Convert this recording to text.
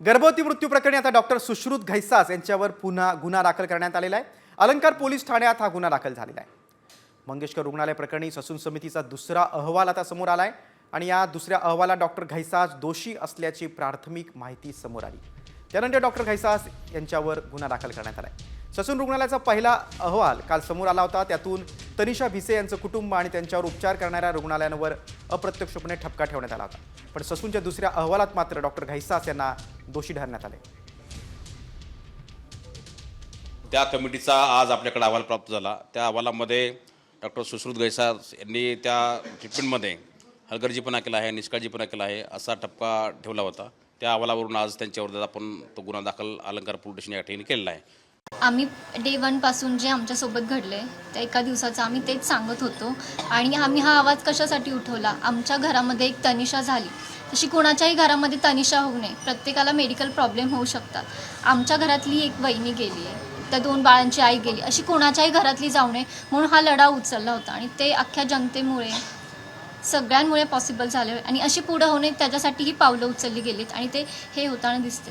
गर्भवती मृत्यू प्रकरणी आता डॉक्टर सुश्रुत घैसास यांच्यावर पुन्हा गुन्हा दाखल करण्यात आलेला आहे. अलंकार पोलीस ठाण्यात हा गुन्हा दाखल झालेला आहे. मंगेशकर रुग्णालय प्रकरणी ससून समितीचा दुसरा अहवाल आता समोर आलाय आणि या दुसऱ्या अहवालात डॉक्टर घैसास दोषी असल्याची प्राथमिक माहिती समोर आली. त्यानंतर डॉक्टर घैसास यांच्यावर गुन्हा दाखल करण्यात आलाय. ससून रुग्णालयाचा पहिला अहवाल काल समोर आला होता. त्यातून तनिषा भिसे यांचं कुटुंब आणि त्यांच्यावर उपचार करणाऱ्या रुग्णालयांवर अप्रत्यक्षपणे ठपका ठेवण्यात आला होता. पण ससूनच्या दुसऱ्या अहवालात मात्र डॉक्टर घैसास यांना दोषी ठरण्यात आले. त्या कमिटीचा आज आपल्याकडे अहवाल प्राप्त झाला. त्या अहवालामध्ये डॉक्टर सुश्रुत घैसास यांनी त्या ट्रीटमेंटमध्ये हलगर्जीपणा केला आहे निष्काळजीपणा केला आहे असा ठपका ठेवला होता. त्या अहवालावरून आज त्यांच्यावर आपण तो गुन्हा दाखल अलंकार पोलीस स्टेशन या ठिकाणी केलेला आहे. आम्ही डे वनपासून जे आमच्यासोबत घडले त्या एका दिवसाचं आम्ही तेच सांगत होतो. आणि आम्ही हा आवाज कशासाठी उठवला? आमच्या घरामध्ये एक तनिषा झाली. तशी कोणाच्याही घरामध्ये तनिषा होऊ नये. प्रत्येकाला मेडिकल प्रॉब्लेम होऊ शकतात. आमच्या घरातली एक वहिनी गेली आहे. त्या दोन बाळांची आई गेली. अशी कोणाच्याही घरातली जाऊ नये म्हणून हा लढा उचलला होता. आणि ते अख्ख्या जनतेमुळे सगळ्यांमुळे पॉसिबल झाले आणि अशी पुढं होणे त्याच्यासाठी ही पावलं उचलली गेलीत. आणि ते हे होताना दिसते